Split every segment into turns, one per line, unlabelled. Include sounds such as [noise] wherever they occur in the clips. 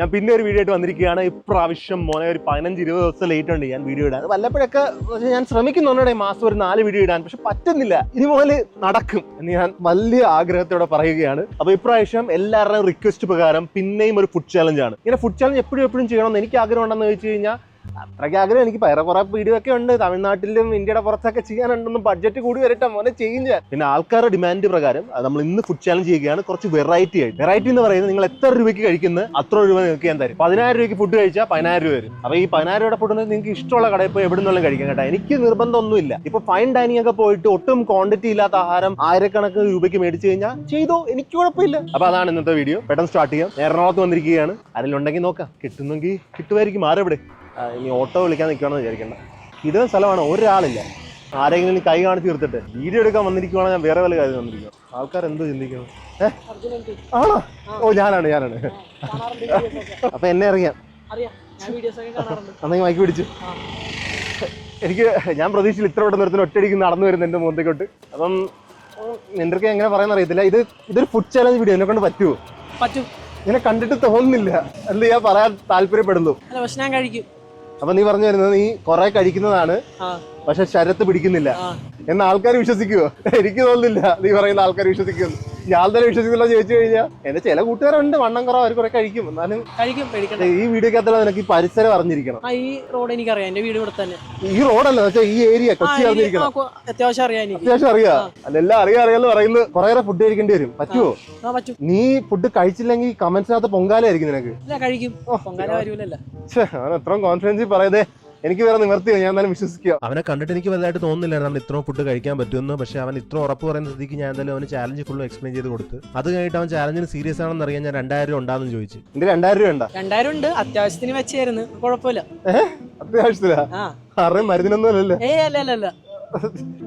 ഞാൻ പിന്നെ ഒരു വീഡിയോ ആയിട്ട് വന്നിരിക്കുകയാണ്. ഇപ്രാവശ്യം മോനെ ഒരു പതിനഞ്ച് ഇരുപത് ദിവസം ലേറ്റ് ഉണ്ട് ഞാൻ വീഡിയോ ഇടാൻ. വല്ലപ്പോഴൊക്കെ ഞാൻ ശ്രമിക്കുന്നുണ്ട് മാസം ഒരു നാല് വീഡിയോ ഇടാൻ. പക്ഷെ പറ്റുന്നില്ല. ഇനി നടക്കും എന്ന് ഞാൻ വലിയ ആഗ്രഹത്തോടെ പറയുകയാണ്. അപ്പൊ ഇപ്രാവശ്യം എല്ലാവരുടെയും റിക്വസ്റ്റ് പ്രകാരം പിന്നെയും ഒരു ഫുഡ് ചാലഞ്ച് ആണ്. ഇങ്ങനെ ഫുഡ് ചാലഞ്ച് എപ്പോഴും എപ്പോഴും ചെയ്യണമെന്ന് എനിക്ക് ആഗ്രഹം ഉണ്ടെന്ന് ചോദിച്ചു കഴിഞ്ഞാൽ അത്രയ്ക്ക് ആഗ്രഹം. എനിക്ക് വേറെ കുറെ വീഡിയോ ഒക്കെ ഉണ്ട്. തമിഴ്നാട്ടിലും ഇന്ത്യയുടെ പുറത്തൊക്കെ ചെയ്യാനുണ്ടെന്നും ബഡ്ജറ്റ് കൂടി വരട്ടെ മോനെ ചെയ്യും. പിന്നെ ആൾക്കാരുടെ ഡിമാൻഡ് പ്രകാരം നമ്മൾ ഇന്ന് ഫുഡ് ചാലഞ്ച് ചെയ്യുകയാണ്. കുറച്ച് വെറൈറ്റി ആയിട്ട്. വെറൈറ്റി എന്ന് പറയുന്നത് നിങ്ങൾ എത്ര രൂപയ്ക്ക് കഴിക്കുന്നത് അത്ര രൂപ നിങ്ങൾക്ക് ഞാൻ തരും. പതിനായിരം രൂപയ്ക്ക് ഫുഡ് കഴിച്ചാൽ പതിനായിരം രൂപ വരും. അപ്പൊ ഈ പതിനായിരം രൂപയുടെ ഫുഡ് നിങ്ങൾക്ക് ഇഷ്ടമുള്ള കടയിൽ പോയി എവിടെ നിന്നുള്ള കഴിക്കാം കേട്ടോ. എനിക്ക് നിർബന്ധമൊന്നുമില്ല. ഇപ്പൊ ഫൈൻ ഡൈനിങ് ഒക്കെ പോയിട്ട് ഒട്ടും ക്വാണ്ടിറ്റി ഇല്ലാത്ത ആഹാരം ആയിരക്കണക്കിന് രൂപയ്ക്ക് മേടിച്ചു കഴിഞ്ഞാൽ ചെയ്തോ? എനിക്ക് കുഴപ്പമില്ല. അപ്പൊ അതാണ് ഇന്നത്തെ വീഡിയോ പെട്ടെന്ന് സ്റ്റാർട്ട് ചെയ്യാം. എറണാകുളത്ത് വന്നിരിക്കുകയാണ്. ആരെങ്കിലും നോക്കാം. കിട്ടുന്നെങ്കിൽ കിട്ടുമായിരിക്കും. ആരെവിടെ? ഇനി ഓട്ടോ വിളിക്കാൻ നിൽക്കുകയാണെന്ന് വിചാരിക്കേണ്ട. ഇതേ സ്ഥലമാണ് ഒരാളില്ല. ആരെങ്കിലും ഇനി കൈ കാണിച്ച് തീർത്തിട്ട് വീഡിയോ എടുക്കാൻ വന്നിരിക്കുവാണെങ്കിൽ ഞാൻ വേറെ വല്ല കാര്യം വന്നിരിക്കും. ആൾക്കാർ എന്തോ ചിന്തിക്കണം ഏഹ് ആണോ? ഓ ഞാനാണ് ഞാനാണ്. അപ്പൊ എന്നെ അറിയാം. അന്നെങ്കിൽ മൈക്ക് പിടിച്ചു. എനിക്ക് ഞാൻ പ്രതീക്ഷയിൽ ഇത്ര പെട്ടെന്ന് ഒരുത്തിന് ഒറ്റയടിക്ക് നടന്നു വരുന്നു എന്റെ മുഖത്തേക്കോട്ട്. അപ്പം നിന്റെ എങ്ങനെ പറയാൻ അറിയത്തില്ല. ഇത് ഇതൊരു ഫുഡ് ചാലഞ്ച് വീഡിയോ എന്നെ കൊണ്ട് പറ്റുമോ
പറ്റും.
ഇങ്ങനെ കണ്ടിട്ട് തോന്നുന്നില്ല. എന്ത് ഞാൻ പറയാൻ താല്പര്യപ്പെടുന്നു?
അല്ല ഞാൻ കഴിക്കും.
അപ്പൊ നീ പറഞ്ഞു വരുന്നത് നീ കുറെ കഴിക്കുന്നതാണ്. പക്ഷെ ശരത്ത് പിടിക്കുന്നില്ല. എന്ന ആൾക്കാർ വിശ്വസിക്കുവോ? എനിക്ക് തോന്നുന്നില്ല. നീ പറയുന്ന ആൾക്കാർ വിശ്വസിക്കുന്നു ഞാൻ തന്നെ വിശ്വസിക്കുന്നില്ല ചോദിച്ചു കഴിഞ്ഞാൽ എന്റെ ചില കൂട്ടുകാരുണ്ട് വണ്ണം കുറവ് അവർ കുറെ കഴിക്കും. എന്നാലും
കഴിക്കും പേടിക്കണ്ട.
ഈ വീഡിയോക്കകത്തുള്ള നിനക്ക് ഈ പരിസരം അറിഞ്ഞിരിക്കണം.
ആ ഈ റോഡ് എനിക്കറിയാം. എന്റെ വീട് ഇവിടെ തന്നെ.
ഈ റോഡല്ല വെച്ചാൽ ഈ ഏരിയ
ആ,
കൊച്ചി അറിഞ്ഞിരിക്കണം.
ആ, അത്യാവശ്യം അറിയാം എനിക്ക്.
അത്യാവശ്യം അറിയാ. അല്ലെല്ലാം അറിയാം അറിയാന്ന് പറയുന്നത് കുറെ ഫുഡ് കഴിക്കേണ്ടി വരും. പറ്റുമോ
ആ പറ്റും.
നീ ഫുഡ് കഴിച്ചില്ലെങ്കിൽ കമന്റ്സിനകത്ത് പൊങ്കാലായിരിക്കും നിനക്ക്.
ഇല്ല കഴിക്കും. പൊങ്കാല
ഛേ, അവൻ എത്രയും കോൺഫിഡൻസ് പറയതേ എനിക്ക് വേറെ നിവർത്തി ഞാൻ എന്നാലും വിശ്വസിക്കുക. അവനെ കണ്ടിട്ട് എനിക്ക് വലുതായിട്ട് തോന്നുന്നില്ല നമ്മൾ ഇത്ര ഫുഡ് കഴിക്കാൻ പറ്റുമെന്ന്. പക്ഷെ അവൻ ഇത്ര ഉറപ്പ് പറയുന്ന സ്ഥിതിക്ക് ഞാൻ എന്തായാലും അവന് ചാലഞ്ച് ഫുള്ളും എക്സ്പ്ലെയിൻ ചെയ്ത് കൊടുത്ത്. അത് കഴിഞ്ഞിട്ട് അവൻ ചാലഞ്ചിന് സീരിയസ് ആണെന്ന് അറിയാൻ ഞാൻ രണ്ടായിരം രൂപ ഉണ്ടാന്ന് ചോദിച്ചു. എന്റെ രണ്ടായിരം രൂപ ഉണ്ടോ?
രണ്ടായിരം ഉണ്ട്. അത്യാവശ്യത്തിന് വെച്ചായിരുന്നു. കുഴപ്പമില്ല.
അത്യാവശ്യത്തിലാ?
ആ.
മരുന്നൊന്നും മരുന്നിനൊന്നും അല്ലല്ലേ.
ഏ അല്ല അല്ല അല്ല.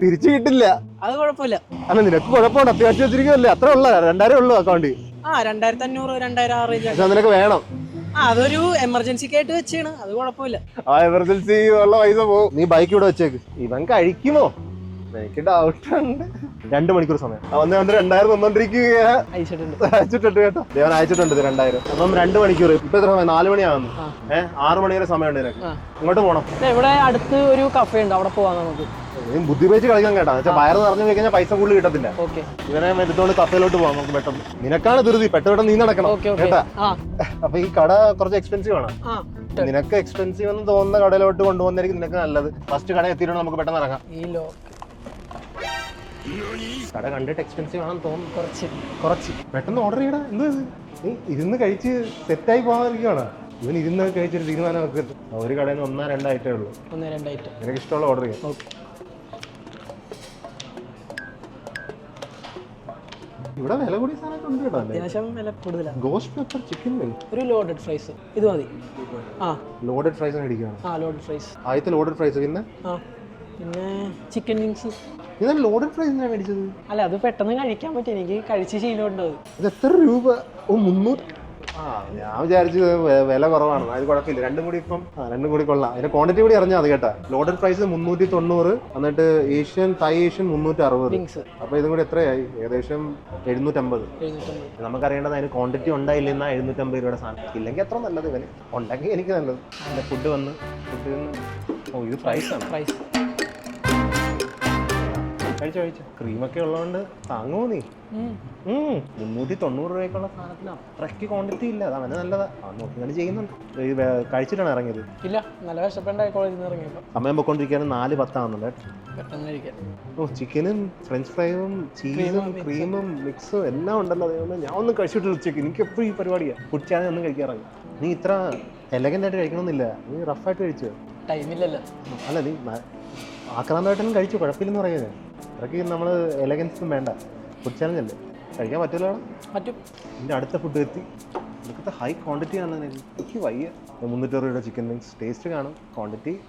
തിരിച്ചു കിട്ടില്ല.
അത് കുഴപ്പമില്ല.
അല്ല നിനക്ക് കുഴപ്പമുണ്ട്. അത്യാവശ്യം വെച്ചിരിക്കുമല്ലേ അത്ര ഉള്ള രണ്ടായിരം ഉള്ളു അക്കൗണ്ട്
ആ രണ്ടായിരത്തി അഞ്ഞൂറ് രണ്ടായിരം ആ റേഞ്ച്
നിനക്ക് വേണം.
അതൊരു എമർജൻസിക്ക് ആയിട്ട് വെച്ചാണ്. അത് കുഴപ്പമില്ല.
ആ എമർജൻസി ഉള്ള പൈസ പോകും. നീ ബൈക്ക് ഇവിടെ വെച്ചേക്ക്. ഇവൻ കഴിക്കുമോ? എനിക്ക് ഡൗട്ട് ഉണ്ട്. രണ്ട് മണിക്കൂർ സമയം. വന്ന് വന്ന് രണ്ടായിരം തന്നോണ്ടിരിക്കുക
അയച്ചിട്ടുണ്ട്.
കേട്ടോ. ദേവൻ അയച്ചിട്ടുണ്ട് രണ്ടായിരം. അപ്പം രണ്ട് മണിക്കൂർ. ഇപ്പൊ എത്ര സമയം? നാല്
മണിയാകുന്നു.
ഏഹ് ആറ് മണി വരെ സമയം
ഉണ്ട്
ഇങ്ങോട്ട് പോണം.
ദേ, ഇവിടെ അടുത്ത് ഒരു കഫേ ഉണ്ട്. അവിടെ പോവാം നമുക്ക്.
നീ ബുദ്ധി വെച്ച് കളിക്കാൻ കേട്ടോ. വെച്ചാൽ വയറ് നിറഞ്ഞു പോയി കഴിഞ്ഞാൽ പൈസ കൂടുതൽ കിട്ടത്തില്ല. ഇവനെ എടുത്തോണ്ട് കത്തയിലോട്ട് പോകാം നമുക്ക് പെട്ടെന്ന്. നിനക്കാണ് ധൃതി. പെട്ടെന്ന് നീ നടക്കണം. കേട്ടാ? അപ്പൊ ഈ കട കുറച്ച് എക്സ്പെൻസീവ് ആണ്. നിനക്ക് എക്സ്പെൻസീവ് എന്ന് തോന്നുന്ന കടയിലോട്ട് കൊണ്ടുപോകുന്നതായിരിക്കും നിനക്ക് നല്ലത്. ഫസ്റ്റ് കട എത്തിയിട്ട് നമുക്ക് പെട്ടെന്ന് ഇറങ്ങാം. കട കണ്ടിട്ട് എക്സ്പെൻസീവ് ആണെന്ന് തോന്നുന്നു.
കുറച്ച്.
കുറച്ച്. പെട്ടെന്ന് ഓർഡർ ചെയ്യടാ. എന്ത്? ഇരുന്ന് കഴിച്ച് സെറ്റായി പോകാതിരിക്കുകയാണ് ഇവൻ ഇരുന്ന് കഴിച്ചൊരു തീരുമാനം. ഒരു കടയിൽ നിന്ന് ഒന്നോ രണ്ടോ ഐറ്റേ ഉള്ളൂ.
ഒന്ന് രണ്ടായിട്ട്
നിനക്ക് ഇഷ്ടമുള്ള ഓർഡർ ചെയ്യാം. ഇവിടെ വില കൂടിയ സാധനമൊക്കെ ഉണ്ട് കേട്ടോ
അത്യാവശ്യം വില കൂടുതലാണ്.
ഗോസ്റ്റ് പെപ്പർ ചിക്കൻ
ഒരു ലോഡഡ് ഫ്രൈസ് ഇത് മതി. ആ.
ലോഡഡ് ഫ്രൈസ് മേടിക്കുകയാണ്
ആ ലോഡഡ് ഫ്രൈസ്
ആദ്യത്തെ ലോഡഡ് ഫ്രൈസ് പിന്നെ?
ആ. പിന്നെ ചിക്കൻ വിങ്സ്
ഇതാണ് ലോഡഡ് ഫ്രൈസ് മേടിച്ചത്?
അല്ല അത് പെട്ടെന്ന് കഴിക്കാൻ പറ്റും. എനിക്ക് കഴിച്ച് ശീലമുണ്ട്
ഇത് എത്ര രൂപ? ഓ മുന്നൂറ് ആ ഞാൻ വിചാരിച്ചു വില കുറവാണ്. അതിന് കുഴപ്പമില്ല. രണ്ടും കൂടി ഇപ്പം ആ രണ്ടും കൂടി കൊള്ളാം. അതിന്റെ ക്വാണ്ടിറ്റി കൂടി അറിഞ്ഞാൽ അത് കേട്ടാ. ലോഡഡ് പ്രൈസ് മുന്നൂറ്റി തൊണ്ണൂറ് എന്നിട്ട് ഏഷ്യൻ തൈ ഏഷ്യൻ മുന്നൂറ്റി അറുപത്
വിങ്സ്
അപ്പൊ ഇതും കൂടി എത്രയായി? ഏകദേശം എഴുന്നൂറ്റമ്പത്.
എഴുന്നൂറ്റമ്പത്.
നമുക്കറിയേണ്ടത് അതിന് ക്വാണ്ടിറ്റി ഉണ്ടായില്ലെന്നാ എഴുന്നൂറ്റമ്പത് രൂപയുടെ സാധനം. ഇല്ലെങ്കിൽ അത്ര നല്ലത് ഇവന്? ഉണ്ടെങ്കിൽ എനിക്ക് നല്ലത്. എന്റെ ഫുഡ് വന്ന് ഫുഡ് ഓ ഇത് പ്രൈസാണ്
പ്രൈസ്
കഴിച്ചോ ക്രീം ക്രീമൊക്കെ ഉള്ളതുകൊണ്ട് താങ്ങുമോ നീ. മുന്നൂറ്റി തൊണ്ണൂറ് രൂപയ്ക്കുള്ള സാധനത്തിന് അത്രയ്ക്ക് ക്വാണ്ടിറ്റി ഇല്ല. അത് അവന് നല്ലതാ. അവൻ നോക്കിങ്ങനെ ചെയ്യുന്നുണ്ട്. കഴിച്ചിട്ടാണ് ഇറങ്ങിയത്.
ഇല്ല നല്ല വിശപ്പുണ്ടായി കോളേജിൽ നിന്ന് ഇറങ്ങിയപ്പോൾ
സമയം പൊക്കോണ്ടിരിക്കാനും നാല് പത്താവുന്നുണ്ട് ഓ ചിക്കനും ഫ്രഞ്ച് ഫ്രൈയും ചീസും ക്രീമും മിക്സും എല്ലാം ഉണ്ടല്ലോ. അതുകൊണ്ട് ഞാൻ ഒന്നും കഴിച്ചിട്ട് ഉച്ചയ്ക്ക്. എനിക്ക് എപ്പോഴും ഈ പരിപാടിയാണ് ഫുഡ് ചാനൽ ഒന്നും കഴിക്കാറില്ല. നീ ഇത്ര എലഗന്റ് ആയിട്ട് കഴിക്കണമെന്നില്ല. നീ റഫായിട്ട് കഴിച്ചു?
ടൈമില്ലല്ലോ
അല്ല നീ ന- ആക്രാന്തമായിട്ടൊന്നും കഴിച്ചു? കുഴപ്പമില്ലെന്ന് പറയുന്നത് അതൊക്കെ നമ്മൾ എലഗൻസും വേണ്ട. ഫുഡ് ചാലഞ്ച് അല്ലേ? കഴിക്കാൻ പറ്റില്ല
പറ്റും.
എന്റെ അടുത്ത ഫുഡ് എത്തി. ഇതൊക്കെ ഹൈ ക്വാണ്ടിറ്റി ആണ് എനിക്ക് വയ്യ. മുന്നൂറ്ററുപത് രൂപ ചിക്കൻ വിങ്സ് ടേസ്റ്റ് കാണും. ക്വാണ്ടിറ്റി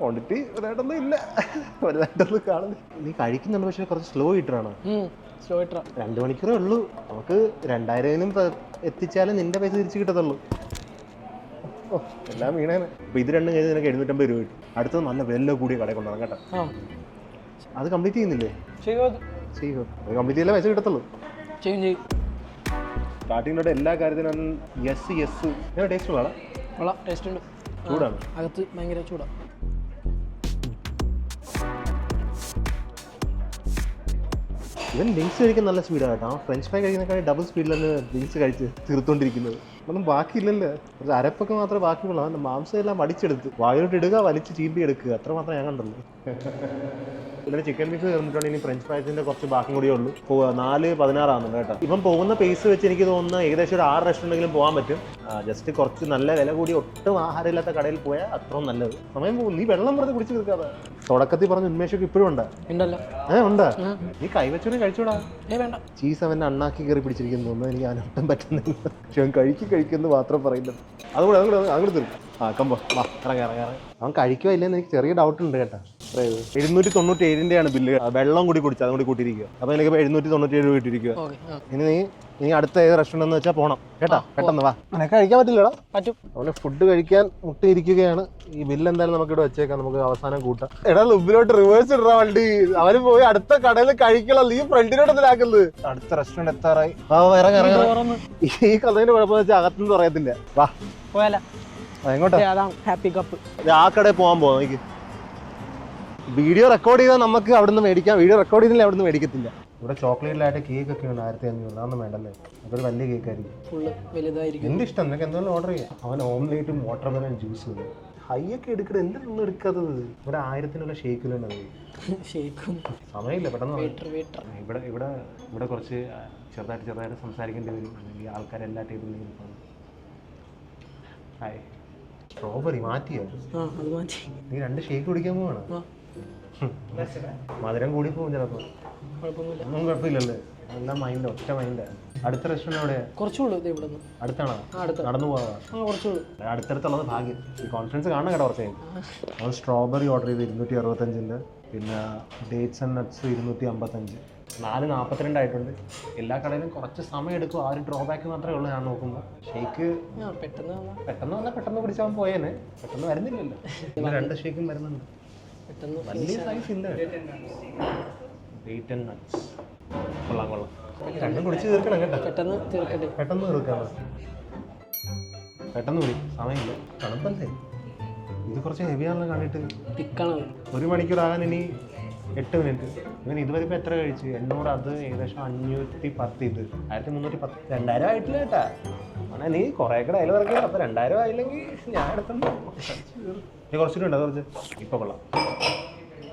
ക്വാണ്ടിറ്റി വലുതായിട്ടൊന്നും ഇല്ല. വലുതായിട്ടൊന്നും കാണുന്നില്ല. നീ കഴിക്കുന്നുണ്ട് പക്ഷേ കുറച്ച് സ്ലോ
ഹീറ്ററാണ്. സ്ലോ ഇട്ടറ
രണ്ട് മണിക്കൂറേ ഉള്ളൂ. നമുക്ക് രണ്ടായിരം എത്തിച്ചാലും നിന്റെ പൈസ തിരിച്ചു കിട്ടത്തുള്ളൂ. എല്ലാം വീണേനെ. അപ്പോൾ ഇത് രണ്ടും കഴിഞ്ഞ് നിനക്ക് എഴുന്നൂറ്റമ്പത് രൂപ കിട്ടും. അടുത്തത് നല്ല വില കൂടിയ കടയിൽ കൊണ്ടുവരണം കേട്ടോ. അത് കംപ്ലീറ്റ് ചെയ്യുന്നില്ലേ?
ചെയ്യും.
കംപ്ലീറ്റ് ചെയ്യാൻ പൈസ കിട്ടത്തുള്ളൂ.
ചെയ്യും ചെയ്യും.
സ്റ്റാർട്ടിങ്ങിലൂടെ എല്ലാ കാര്യത്തിനും യെസ് യെസ് ഞാൻ ടേസ്റ്റ് ഉള്ളതാണ്
കൊള്ളാം ടേസ്റ്റ് ഉണ്ട്.
ചൂടാണ്.
അകത്ത് ഭയങ്കര ചൂടാണ്
ഇവൻ ലിങ്സ് കഴിക്കാൻ നല്ല സ്പീഡാണ് കേട്ടോ. ആ ഫ്രഞ്ച് ഫ്രൈ കഴിക്കുന്നതിനേക്കാൾ ഡബിൾ സ്പീഡിലാണ് ലിങ്സ് കഴിച്ച് തീർത്തോണ്ടിരിക്കുന്നത്. ഒന്നും ബാക്കിയില്ലല്ലോ? ഒരു അരപ്പൊക്കെ മാത്രമേ ബാക്കിയുള്ളൂ. അവന്റെ മാംസം എല്ലാം വടിച്ചെടുത്ത് വായിലോട്ട് ഇടുക വലിച്ച് ചീമ്പി എടുക്കുക. അത്ര മാത്രമേ ഞാൻ കണ്ടുള്ളൂ. പിന്നെ ചിക്കൻ പീസ് തീർന്നിട്ടുണ്ട് ഇനി ഫ്രഞ്ച് ഫ്രൈസിന്റെ കുറച്ച് ബാക്കി കൂടിയേ ഉള്ളൂ. നാല് പതിനാറാകുന്നുണ്ട് കേട്ടോ. ഇപ്പം പോകുന്ന പേസ് വെച്ച് എനിക്ക് തോന്നുന്ന ഏകദേശം ഒരു ആറ് റെസ്റ്റോറന്റെങ്കിലും പോകാൻ പറ്റും. ജസ്റ്റ് കുറച്ച് നല്ല വില കൂടി ഒട്ടും ആഹാരമില്ലാത്ത കടയിൽ പോയാൽ അത്രയും നല്ലത്. സമയം പോകും നീ വെള്ളം വെറുതെ കുടിച്ച് തീർക്കാതെ തുടക്കത്തിൽ പറഞ്ഞ ഉന്മേഷമൊക്കെ ഇപ്പോഴും ഉണ്ട്?
ഉണ്ടല്ലോ.
ഏ ഉണ്ട്. നീ കൈവച്ചോടെ കഴിച്ചോടാ. ചീസ് അവന്റെ അണ്ണാക്കി കയറി പിടിച്ചിരിക്കുന്നു എനിക്ക് അവനൊട്ടും പറ്റുന്നില്ല. പക്ഷെ അവൻ കഴിക്കി. കഴിക്കുന്നു മാത്രം പറയുന്നത് അതുകൂടെ അങ്ങോട്ട് അങ്ങോട്ട് തരും. ആ വാ ഇറങ്ങി ഇറങ്ങി ഇറങ്ങി അവൻ കഴിക്കുമോ ഇല്ലെന്ന് എനിക്ക് ചെറിയ ഡൗട്ട് ഉണ്ട് കേട്ടോ. എഴുന്നൂറ്റി തൊണ്ണൂറ്റി ഏഴിന്റെയാണ് ബില്ല് വെള്ളം കൂടി കുടിച്ച് അതും കൂടി കൂട്ടിയിരിക്കുക. അപ്പോൾ എനിക്ക് എഴുന്നൂറ്റി തൊണ്ണൂറ്റി ഏഴ്
ആ
ഇനി നീ നീ അടുത്ത ഏത് റെസ്റ്റോറന്റ് എന്ന് വെച്ചാൽ പോകണം കേട്ടോ? പെട്ടെന്ന് വാ. നിനക്ക് കഴിക്കാൻ പറ്റില്ലടാ.
പറ്റും.
അവന് ഫുഡ് കഴിക്കാൻ മുട്ടിയിരിക്കുകയാണ്. ഈ ബില്ല് എന്തായാലും നമുക്ക് ഇവിടെ വെച്ചേക്കാം. നമുക്ക് അവസാനം കൂട്ടാം. എടാ ലുബിലോട്ട് റിവേഴ്സ് ഇടാ വണ്ടി. അവർ പോയി അടുത്ത കടയിൽ കഴിക്കണം. നീ ഫ്രണ്ടിനോട് എന്തിനാക്കുന്നത് അടുത്ത റെസ്റ്റോറന്റ് എത്താറായി. ഇറങ്ങി ഈ കഥയുടെ കുഴപ്പമെന്ന് വെച്ചാൽ അകത്തുനിന്ന് പറയത്തില്ല. വാ.
പോയാല? അതാണ് ഹാപ്പി കപ്പ്
ആ കടയിൽ പോകാൻ പോവാം എനിക്ക് വീഡിയോ റെക്കോർഡ് ചെയ്താൽ നമുക്ക് അവിടെ നിന്ന് മേടിക്കാം. വീഡിയോ റെക്കോർഡ് ചെയ്തില്ല അവിടെ നിന്ന് മേടിക്കത്തില്ല. ഇവിടെ ചോക്ലേറ്റിലായിട്ട് കേക്ക് ഒക്കെ ഉണ്ട് ആയിരത്തി അഞ്ഞൂറ്. അതൊന്നും വേണ്ടല്ലേ? അതൊരു വലിയ കേക്ക് ആയിരിക്കും.
ഫുള്ള് വലുതായിരിക്കും.
എന്ത് ഇഷ്ടം? നിനക്ക് എന്തെങ്കിലും ഓർഡർ ചെയ്യാം. അവൻ ഓംലേറ്റും വാട്ടർ മെലൻ ജ്യൂസും ഹൈ ഒക്കെ എടുക്കരുത് എന്തൊന്നും എടുക്കാത്തത്? ഒരു ആയിരത്തിനുള്ള ഷേക്കിലുണ്ട്
ഷേക്കും
സമയമില്ല പെട്ടെന്ന്
വെയിറ്റർ വെയിറ്റർ
ഇവിടെ ഇവിടെ ഇവിടെ കുറച്ച് ചെറുതായിട്ട് ചെറുതായിട്ട് സംസാരിക്കേണ്ടി വരും. അല്ലെങ്കിൽ ആൾക്കാരെല്ലാ ടേബിളിലും ഹായ് സ്ട്രോബെറി മാറ്റിയോ? നീ രണ്ട് ഷേക്ക് കുടിക്കാൻ പോവാണ്? മധുരം കൂടി പോകും
ചിലപ്പോ.
ഒന്നും കുഴപ്പമില്ലല്ലേ? നല്ല മൈൻഡ് ഒറ്റ മൈൻഡ് അടുത്ത റെസ്റ്റോറന്റ് എവിടെയാ
കുറച്ചുള്ളൂ ഇത് ഇവിടെ
അടുത്താണോ? നടന്നു പോവാ. അടുത്തടുത്തുള്ളത് ഭാഗ്യം. ഈ കോൺഫറൻസ് കാണണം കേട്ടോ കുറച്ച് നമ്മൾ സ്ട്രോബെറി ഓർഡർ ചെയ്ത് ഇരുന്നൂറ്റി അറുപത്തഞ്ചിന്റെ പിന്നെ ഡേറ്റ്സ് ആൻഡ് നട്ട്സ് ഇരുന്നൂറ്റി അമ്പത്തഞ്ച്. നാല് നാൽപ്പത്തിരണ്ടായിട്ടുണ്ട് എല്ലാ കടയിലും കുറച്ച് സമയം എടുക്കും. ആ ഒരു ഡ്രോബാക്ക് മാത്രമേ ഉള്ളൂ ഞാൻ നോക്കുമ്പോൾ ഷേക്ക്
പെട്ടെന്ന്
പെട്ടെന്ന് വന്നാൽ പെട്ടെന്ന് കുടിച്ചാൽ പോയേനെ. പെട്ടെന്ന് വരുന്നില്ലല്ലോ. രണ്ട് ഷേക്കും വരുന്നുണ്ട്. വലിയ സൈസ് ഇല്ല. ഡേറ്റ് ആൻഡ് നട്ട്സ് കൊള്ളാം. കൊള്ളാം രണ്ടും കുടിച്ച് തീർക്കണം കേട്ടോ.
പെട്ടെന്ന് തീർക്കട്ടെ.
പെട്ടെന്ന് തീർക്കാം പെട്ടെന്ന് കുടി സമയമില്ല. തണുപ്പല്ലേ? ഇത് കുറച്ച് ഹെവിയാണല്ലോ കണ്ടിട്ട്.
തിക്കാണത്
ഒരു മണിക്കൂറാകാൻ ഇനി എട്ട് മിനിറ്റ് ഇവൻ ഇതുവരെ ഇപ്പം എത്ര കഴിച്ചു? എണ്ണൂറ് അത് ഏകദേശം അഞ്ഞൂറ്റി പത്ത് ഇത്. ആയിരത്തി മുന്നൂറ്റി പത്ത്. രണ്ടായിരം ആയിട്ടില്ല കേട്ടാ. അങ്ങനെ നീ കുറേ കൂടെ അതിൽ ഇറക്കിയ അപ്പം രണ്ടായിരം ആയില്ലെങ്കിൽ ഞാൻ എടുത്തുണ്ട് നീ കുറച്ചിട്ടുണ്ട് അത് കുറച്ച്. ഇപ്പം കൊള്ളാം.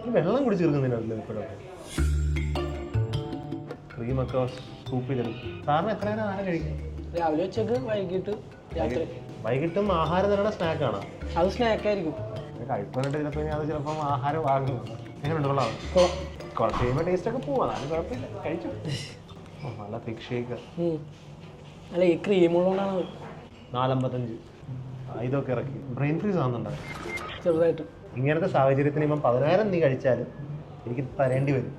നീ വെള്ളം കുടിച്ച് തീർക്കുന്നില്ലല്ലോ ഇപ്പോഴൊക്കെ. ക്രീമൊക്കെ സ്കൂപ്പ് ചെയ്തെടുക്കും സാറിന് എത്ര നേരം ആഹാരം കഴിക്കും
രാവിലെ ഉച്ചയ്ക്ക് വൈകിട്ട് രാത്രി.
വൈകിട്ടും ആഹാരം തരണ സ്നാക്കാണ്
അത് സ്നാക്കായിരിക്കും
കഴിക്കാനായിട്ട് ചിലപ്പോൾ ഞാൻ അത് ചിലപ്പം ആഹാരം ആകും എങ്ങനെയുണ്ട് കൊള്ളാം കുറച്ച് കഴിയുമ്പോൾ ടേസ്റ്റ് ഒക്കെ പോവാം. അതാണ് കുഴപ്പമില്ല. കഴിച്ചു. നല്ല തിക് ഷേക്ക്
അല്ല ഈ ക്രീം ഉള്ളതുകൊണ്ടാണ്
നാലമ്പത്തഞ്ച്. ഇതൊക്കെ ഇറക്കി. ബ്രെയിൻ ഫ്രീസ്
ചെറുതായിട്ട്.
ഇങ്ങനത്തെ സാഹചര്യത്തിന് ഇപ്പം പതിനായിരം നീ കഴിച്ചാലും എനിക്ക് തരേണ്ടി വരും.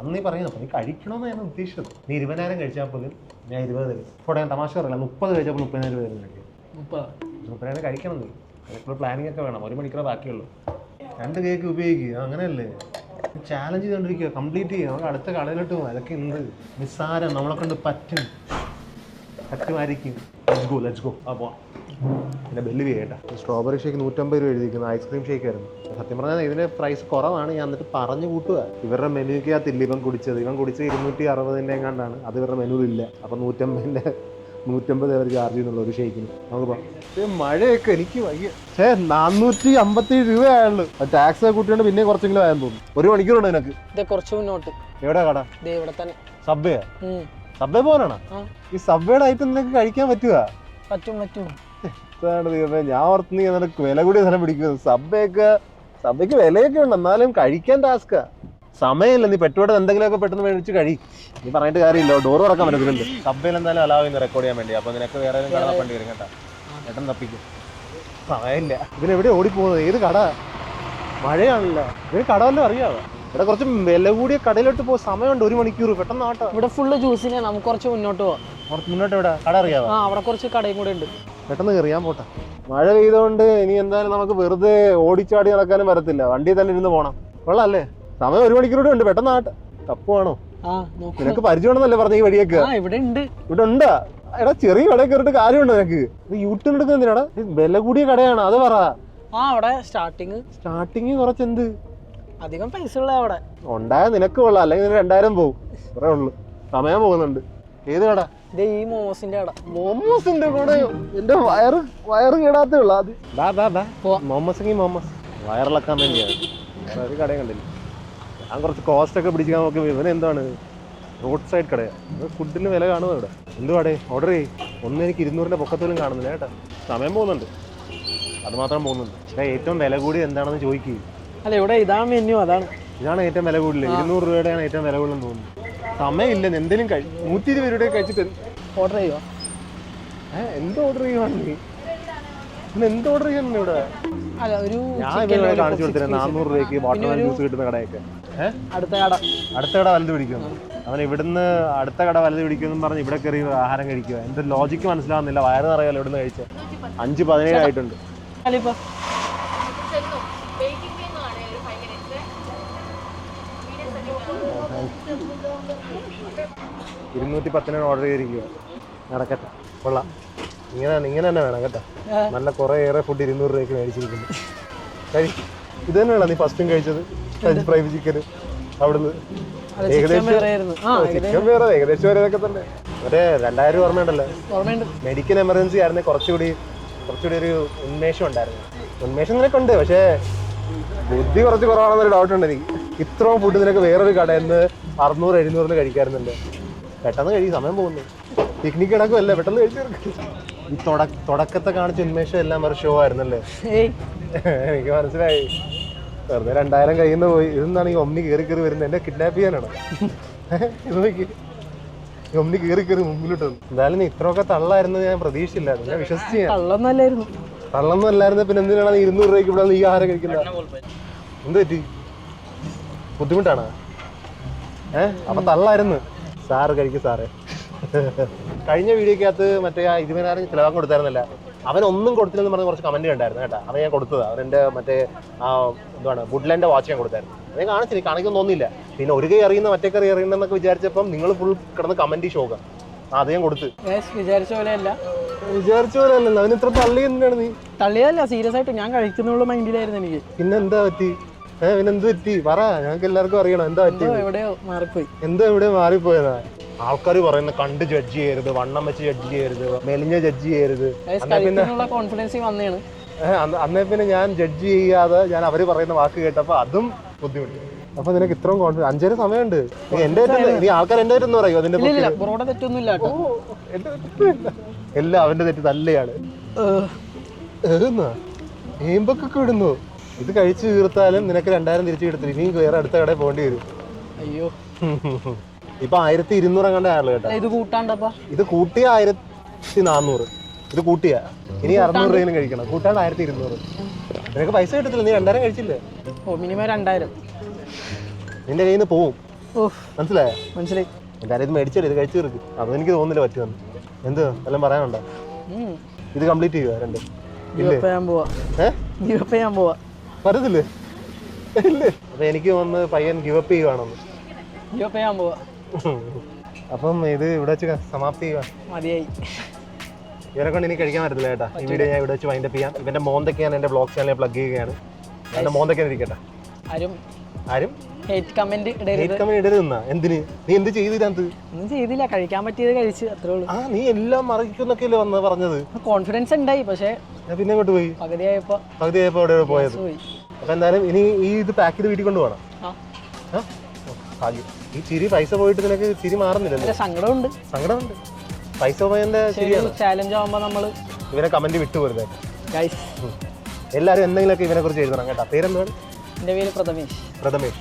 അന്ന് നീ പറയുന്നു അപ്പം നീ കഴിക്കണമെന്ന് ഞാൻ ഉദ്ദേശിച്ചത്. നീ ഇരുപതിനായിരം കഴിച്ചാൽ പോലും ഞാൻ ഇരുപത് തരും. ഇപ്പോൾ ഞാൻ തമാശ പറയില്ല. മുപ്പത് കഴിച്ചപ്പോൾ മുപ്പതിനായിരം രൂപ തരും കഴിക്കും
മുപ്പതാ?
മുപ്പതിനായിരം കഴിക്കണം നീ. അതിപ്പോൾ പ്ലാനിങ് ഒക്കെ വേണം. ഒരു മണിക്കൂർ ബാക്കിയുള്ളൂ. രണ്ട് കേക്ക് ഉപയോഗിക്കുക അങ്ങനെയല്ലേ? ചാലഞ്ച് ചെയ്തുകൊണ്ടിരിക്കുക കംപ്ലീറ്റ് ചെയ്യുക നമുക്ക് അടുത്ത കടയിലോട്ട് പോകും അതൊക്കെ ഉണ്ട് നിസ്സാരം. നമ്മളെ കൊണ്ട് പറ്റും. പറ്റുമായിരിക്കും. ലെറ്റ്സ് ഗോ ലെറ്റ്സ് ഗോ ആ പോവാം. പിന്നെ ബെല്ല് സ്ട്രോബെറി ഷേക്ക് നൂറ്റമ്പത് രൂപ എഴുതിയിരിക്കുന്നു. ഐസ്ക്രീം ഷേക്ക് ആയിരുന്നു. സത്യം പറഞ്ഞാൽ ഇതിന്റെ പ്രൈസ് കുറവാണ്. ഞാൻ എന്നിട്ട് പറഞ്ഞു കൂട്ടുക ഇവരുടെ മെനുക്കകത്തില്ല ഇവൻ കുടിച്ചത്. ഇവൻ കുടിച്ചത് ഇരുന്നൂറ്റി അറുപതിന്റെ എങ്ങാണ്ടാണ് അത് ഇവരുടെ മെനുവിലില്ല അപ്പം നൂറ്റമ്പതിന്റെ നൂറ്റമ്പത് വരെ ചാർജ് ചെയ്യുന്നുള്ളൂ ഒരു ഷേക്കിന് നമുക്ക് മഴയൊക്കെ എനിക്ക് വയ്യ. ഛേ നാനൂറ്റി അമ്പത്തി രൂപയായുള്ളൂ ടാക്സ് കൂട്ടിയോണ്ട് പിന്നെ കുറച്ചെങ്കിലും ആയെന്ന് തോന്നുന്നു ഒരു മണിക്കൂറുണ്ട് നിനക്ക്.
കുറച്ച് മുന്നോട്ട്.
എവിടെ കട?
ദേ ഇവിടെ തന്നെ.
സബ്വേ. സബ്വേ പോലാണോ ഈ സബ്വേയുടെ ഐറ്റം നിനക്ക് കഴിക്കാൻ പറ്റുക
പറ്റും പറ്റും.
ഇതാണ് ദൈവമേ ഞാൻ ഓർത്ത് നീ വില കൂടിയ സ്ഥലം പിടിക്കുന്നത്. സബ്ബയൊക്കെ സബ്ബയ്ക്ക് വിലയൊക്കെ ഉണ്ട്. എന്നാലും കഴിക്കാൻ ടാസ്കാ സമയമില്ല നീ പെട്ടോടെ എന്തെങ്കിലുമൊക്കെ പെട്ടെന്ന് മേടിച്ച് കഴി. നീ പറഞ്ഞിട്ട് കാര്യമില്ല ഡോർ തുറക്കാൻ പറ്റത്തില്ല സബ്ബയിൽ എന്തായാലും അലാവ് ചെയ്യുന്നു റെക്കോർഡ് ചെയ്യാൻ വേണ്ടി. അപ്പൊ നിനക്ക് വേറെ ഏതെങ്കിലും കട വരും കേട്ടോ. പെട്ടെന്ന് തപ്പിക്കും. സമയമില്ല ഇതിനെവിടെ ഓടിപ്പോകുന്നത്? ഏത് കട? മഴയാണല്ലോ. ഇതിന് കട വല്ലതും അറിയാവോ? ഇവിടെ കുറച്ച് വില കൂടിയ കടയിലോട്ട് പോകും സമയമുണ്ട് ഒരു മണിക്കൂർ. പെട്ടെന്ന് ആട്ടോ.
ഇവിടെ ഫുള്ള് ജ്യൂസിനെ നമുക്ക് കുറച്ച് മുന്നോട്ട് പോവാം.
കുറച്ച് മുന്നോട്ട് ഇവിടെ കട അറിയാവോ?
ആ അവിടെ കുറച്ച് കടയും കൂടെ ഉണ്ട്.
പെട്ടെന്ന് കയറിയാൻ പോട്ടെ. മഴ പെയ്തുകൊണ്ട് ഇനി എന്തായാലും നമുക്ക് വെറുതെ ഓടിച്ചാടി നടക്കാനും വരത്തില്ല. വണ്ടി തന്നെ ഇരുന്ന് പോണം. കൊള്ളാല്ലേ സമയം ഒരു മണിക്കൂർ ഉണ്ട്. പെട്ടെന്ന് ആട്ടെ തപ്പുവാണോ? നിനക്ക് പരിചയമാണെന്നല്ലേ പറഞ്ഞ ഈ വഴിയൊക്കെ?
ഇവിടെ ഉണ്ട്.
ഇവിടെ ഉണ്ടാ. എടാ ചെറിയ കടയിൽ കയറിട്ട് കാര്യമുണ്ടോ നിനക്ക്? ഇത് യൂട്ടേൺ എടുക്കുന്ന എന്തിനാടാ? വില കൂടിയ കടയാണ്. അത് പറ.
ആ അവിടെ സ്റ്റാർട്ടിങ്
സ്റ്റാർട്ടിങ് കുറച്ച് എന്ത്
അധികം പൈസ ഉള്ള അവിടെ.
ഉണ്ടായ നിനക്ക് കൊള്ളാം. അല്ലെങ്കിൽ നിനക്ക് രണ്ടായിരം പോകും കുറേ ഉള്ളു. സമയം പോകുന്നുണ്ട്. ഏത് കട?
ഈ മോമോസിന്റെ കട.
മോമോസിന്റെ കൂടെ. എന്റെ വയറ് വയറ് കേടാത്തേ ഉള്ളു അത് ബാ ബാ ബാ. മോമോസ് മോമോസ്. വയറിളക്കാൻ വേണ്ടിയാണ്. ഒരു കടയും കണ്ടില്ല. ഞാൻ കുറച്ച് കോസ്റ്റ് ഒക്കെ പിടിച്ചാൽ നോക്കുമ്പോൾ ഇവൻ എന്താണ്? റോഡ് സൈഡ് കടയാണ് ഫുഡിന് വില കാണുന്നത് ഇവിടെ. എന്തുവാടേ ഓർഡർ ചെയ്യ്. ഒന്നും എനിക്ക് ഇരുന്നൂറിന്റെ പൊക്കത്തോലും കാണുന്നില്ല കേട്ടോ. സമയം പോകുന്നുണ്ട്. അതുമാത്രം പോകുന്നുണ്ട്. ഏറ്റവും വില കൂടി എന്താണെന്ന് ചോദിക്കുക
അല്ല ഇവിടെ ഇതാണ് മെനു അതാണ്.
ഇതാണ് ഏറ്റവും വില കൂടുതൽ ഇരുന്നൂറ് രൂപയുടെയാണ് ഏറ്റവും വില കൂടുതൽ തോന്നുന്നു. സമയമില്ല. എന്തെങ്കിലും കഴി നൂറ്റി ഇരുപത് രൂപയുടെ കഴിച്ചിട്ട്
ഓർഡർ ചെയ്യുക
എന്ത് ഓർഡർ ചെയ്യുവാണ് നീ? ഇന്ന് എന്ത് ഓർഡർ ചെയ്യുന്നു ഇവിടെ? ഞാൻ ഇവരെ കാണിച്ചു
കൊടുത്തിരുന്നു.
നാനൂറ് രൂപയ്ക്ക് വാട്ടർ ജ്യൂസ് കിട്ടുന്ന കടയൊക്കെ.
അടുത്ത കട.
അടുത്ത കട വലുത് പിടിക്കുന്നു അവൻ ഇവിടുന്ന് അടുത്ത കട വലുത് പിടിക്കുമെന്നും പറഞ്ഞ് ഇവിടെ കയറി ആഹാരം കഴിക്കുക. എന്ത് ലോജിക്ക് മനസ്സിലാവുന്നില്ല. വയറ് നിറയല്ലോ ഇവിടുന്ന് കഴിച്ച. അഞ്ച് പതിനേഴ് ആയിട്ടുണ്ട്. ഇരുന്നൂറ്റി പത്തിനാണ് ഓർഡർ ചെയ്തിരിക്കുക നടക്കട്ടെ. കൊള്ളാം. ഇങ്ങനെ ഇങ്ങനെ തന്നെ വേണം കേട്ടോ. നല്ല കുറേ ഏറെ ഫുഡ് ഇരുന്നൂറ് രൂപയ്ക്ക് മേടിച്ചിരിക്കുന്നു. കഴി ഇത് തന്നെയാണ് നീ ഫസ്റ്റും കഴിച്ചത്? ഫ്രഞ്ച് ഫ്രൈ ചിക്കൻ അവിടുന്ന്?
ചിക്കൻ വേറെ
വേറെ തന്നെ. രണ്ടായിരം ഓർമ്മയുണ്ടല്ലോ. മെഡിക്കൽ എമർജൻസി ആയിരുന്നു. കുറച്ചുകൂടി കുറച്ചുകൂടി ഒരു ഉന്മേഷം ഉണ്ടായിരുന്നു. ഉന്മേഷം നിനക്കുണ്ട് പക്ഷേ ബുദ്ധി കുറച്ച് കുറവാണെന്നൊരു ഡൗട്ട് ഉണ്ട് എനിക്ക്. ഇത്രയും ഫുഡ് നിനക്ക് വേറൊരു കടയിൽ നിന്ന് അറുന്നൂറ് എഴുന്നൂറിന് കഴിക്കാറുണ്ടല്ലോ. പെട്ടെന്ന് കഴിയും സമയം പോകുന്നു. പിക്നിക് കിടക്കുമല്ലേ പെട്ടെന്ന് കഴിച്ചു. ഈ തുടക്കത്തെ കാണിച്ച ഉന്മേഷം എല്ലാം ഒരു ഷോ ആയിരുന്നല്ലേ? എനിക്ക് മനസ്സിലായി. വെറുതെ രണ്ടായിരം കയ്യിൽ നിന്ന് പോയി. ഇതെന്നാണ് ഈ ഒമ്നി കയറി കയറി വരുന്നത്? എന്നെ കിഡ്നാപ്പ് ചെയ്യാനാണ്? ഇത് നോക്കി. ഒമ്നി കയറി കയറി മുമ്പിലോട്ട് എന്തായാലും നീ ഇത്രയൊക്കെ തള്ളായിരുന്നു ഞാൻ പ്രതീക്ഷിച്ചില്ലായിരുന്നു ഞാൻ വിശ്വസിച്ച് ഞാൻ. തള്ളൊന്നും അല്ലായിരുന്നു. പിന്നെ എന്തിനാണ് നീ ഇരുന്നൂറ് രൂപയ്ക്ക് ഇവിടെ നീ ആഹാരം കഴിക്കുന്നത്? എന്ത് പറ്റി? ബുദ്ധിമുട്ടാണ്? ഏഹ് അപ്പൊ തള്ളായിരുന്നു. സാറ് കഴിക്കും സാറേ. കഴിഞ്ഞ വീഡിയോക്കകത്ത് മറ്റേ ആ ഇരുപതിനായിരം ചിലവാൻ കൊടുത്തായിരുന്നല്ല. അവൻ ഒന്നും കൊടുത്തില്ലെന്ന് പറഞ്ഞ് കുറച്ച് കമന്റ് ഉണ്ടായിരുന്നു കേട്ടോ. അവൻ ഞാൻ കൊടുത്തത്. അവൻ എന്റെ മറ്റേ ആ എന്താണ് വുഡ്ലാൻഡ് വാച്ച് ഞാൻ കൊടുത്തായിരുന്നു. അത് കാണിച്ചില്ല. കാണിക്കൊന്നും തോന്നിയില്ല. പിന്നെ ഒരു കൈ അറിയുന്ന മറ്റേ കറി അറിയണമെന്നൊക്കെ വിചാരിച്ചപ്പം നിങ്ങൾ ഫുൾ കിടന്ന് കമന്റ് ഷോക അത് ഞാൻ കൊടുത്ത്.
വിചാരിച്ച പോലെയല്ല
വിചാരിച്ച പോലെ അല്ലല്ലോ. അവന് ഇത്ര തള്ളി എന്തിനാണ് നീ?
തള്ളിയല്ല സീരിയസ് ആയിട്ട് ഞാൻ കഴിക്കുന്നുള്ള മൈൻഡിലായിരുന്നു എനിക്ക്.
പിന്നെ എന്താ പറ്റി? ഏഹ് പിന്നെ എന്ത് പറ്റി? പറ. ഞങ്ങൾക്ക് എല്ലാവർക്കും അറിയണം. എന്താ പറ്റി?
എവിടെയോ മാറിപ്പോയി.
എന്താ ഇവിടെ മാറിപ്പോയതാ. ആൾക്കാർ പറയുന്നത് കണ്ട് ജഡ്ജ് ചെയ്യരുത് വണ്ണം വെച്ച് ജഡ്ജ് ചെയ്യരുത് മെലിഞ്ഞ ജഡ്ജ് ചെയ്യരുത്. അന്നേ പിന്നെ
കഴിക്കാനുള്ള കോൺഫിഡൻസ് വന്നതാണ്
ഏഹ് അന്നേ പിന്നെ ഞാൻ ജഡ്ജ് ചെയ്യാതെ ഞാൻ അവർ പറയുന്ന വാക്ക് കേട്ടപ്പോ അതും ബുദ്ധിമുട്ട്. അപ്പൊ നിനക്ക് ഇത്രയും കോൺഫിഡൻസ് അഞ്ചര സമയമുണ്ട്. എന്റെ നീ ആൾക്കാർ എന്റെ അടുത്ത് പറയൂ അതിന്റെ
തെറ്റൊന്നുമില്ല
എല്ലാം അവന്റെ തെറ്റ് തല്ലയാണ് ഏമ്പൊക്കെ ഇടുന്നു. ഇത് കഴിച്ചു തീർത്താലും നിനക്ക് രണ്ടായിരം തിരിച്ചു കിടത്തില്ല ഇനിയും വേറെ അടുത്ത കടയിൽ പോകേണ്ടി വരും.
അയ്യോ. [laughs]
ഇപ്പൊ ആയിരത്തി ഇരുന്നൂറ് അങ്ങാണ്ട് ആയുള്ളൂ കേട്ടോ.
ഇത് കൂട്ടാണ്ടപ്പാ.
ഇത് കൂട്ടിയ ആയിരത്തി നാന്നൂറ് ഇത് കൂട്ടിയ. ഇനി അറുന്നൂറ് രൂപയിലും കഴിക്കണം. കൂട്ടാണ്ട് ആയിരത്തി ഇരുന്നൂറ് നിനക്ക് പൈസ കിട്ടത്തില്ല. നീ രണ്ടായിരം കഴിച്ചില്ലേ?
ഓ മിനിമം രണ്ടായിരം.
നിന്റെ കയ്യിൽ നിന്ന് പോവും മനസ്സിലായ?
മനസ്സിലായോ.
എന്തായാലും ഇത് മേടിച്ചല്ലേ ഇത് കഴിച്ചു തീർക്ക്. അതൊന്നും എനിക്ക് തോന്നുന്നില്ല പറ്റുമെന്ന് എന്ത്? എല്ലാം പറയാനുണ്ടോ? ഇത് കംപ്ലീറ്റ് ചെയ്യുക രണ്ട്.
ഗിവ് അപ്പ്
എനിക്ക് വന്ന് പയ്യൻ ഗിവപ്പ് ചെയ്യുവാണെന്ന്.
ഗിവപ്പ് ചെയ്യാൻ പോവാ.
അപ്പം ഇത് ഇവിടെ വെച്ച് സമാപ്തി
മതിയായി.
ഇവരെ കൊണ്ട് ഇനി കഴിക്കാൻ പറ്റില്ല കേട്ടാ. ഈ വീഡിയോ ഞാൻ ഇവിടെ വെച്ച് വൈൻഡപ്പ് ചെയ്യാം. ഇവന്റെ മോന്തൊക്കെ ഞാൻ എന്റെ ബ്ലോഗ് ചാനലിൽ പ്ലഗ് ചെയ്യുകയാണ്. എന്റെ മോന്തൊക്കെ ഇരിക്കട്ടെ.
ആരും
ആരും?
ഹേറ്റ് കമന്റ്
ഹേറ്റ് കമന്റ് എന്തിന്? നീ എന്ത്
ഒന്നും ചെയ്തില്ല. കഴിക്കാൻ പറ്റിയത് കഴിച്ച് അത്രേ ഉള്ളൂ.
ആ നീ എല്ലാം വന്ന് പറഞ്ഞത്?
കോൺഫിഡൻസ് ഉണ്ടായി പക്ഷേ
പിന്നെ ഇങ്ങോട്ട് പോയി?
പകുതിയായപ്പോ
പകുതിയായപ്പോ അവിടെ പോയത്.
പോയി.
അപ്പൊ എന്തായാലും ഇനി ഈ ഇത് പാക്ക് ചെയ്ത് വീട്ടിൽ കൊണ്ടുപോകണം.
ആ?
ഭാഗ്യം ഈ ചിരി പൈസ പോയിട്ട് നിനക്ക് ചിരി മാറുന്നില്ലല്ലോ.
സങ്കടമുണ്ട്.
സങ്കടമുണ്ട്. പൈസ പോയതിന്റെ ശരിയാണ്
ചാലഞ്ച് ആവുമ്പോ നമ്മൾ
ഇവരെ കമന്റ് വിട്ടു പോരുന്നത്
എല്ലാരും
എന്തെങ്കിലും എന്തെങ്കിലുമൊക്കെ ഇവനെ കുറിച്ച് എഴുതണം കേട്ടോ. പേരെന്താണ്?
എന്റെ പേര് പ്രഥമേഷ്.
പ്രഥമേഷ്.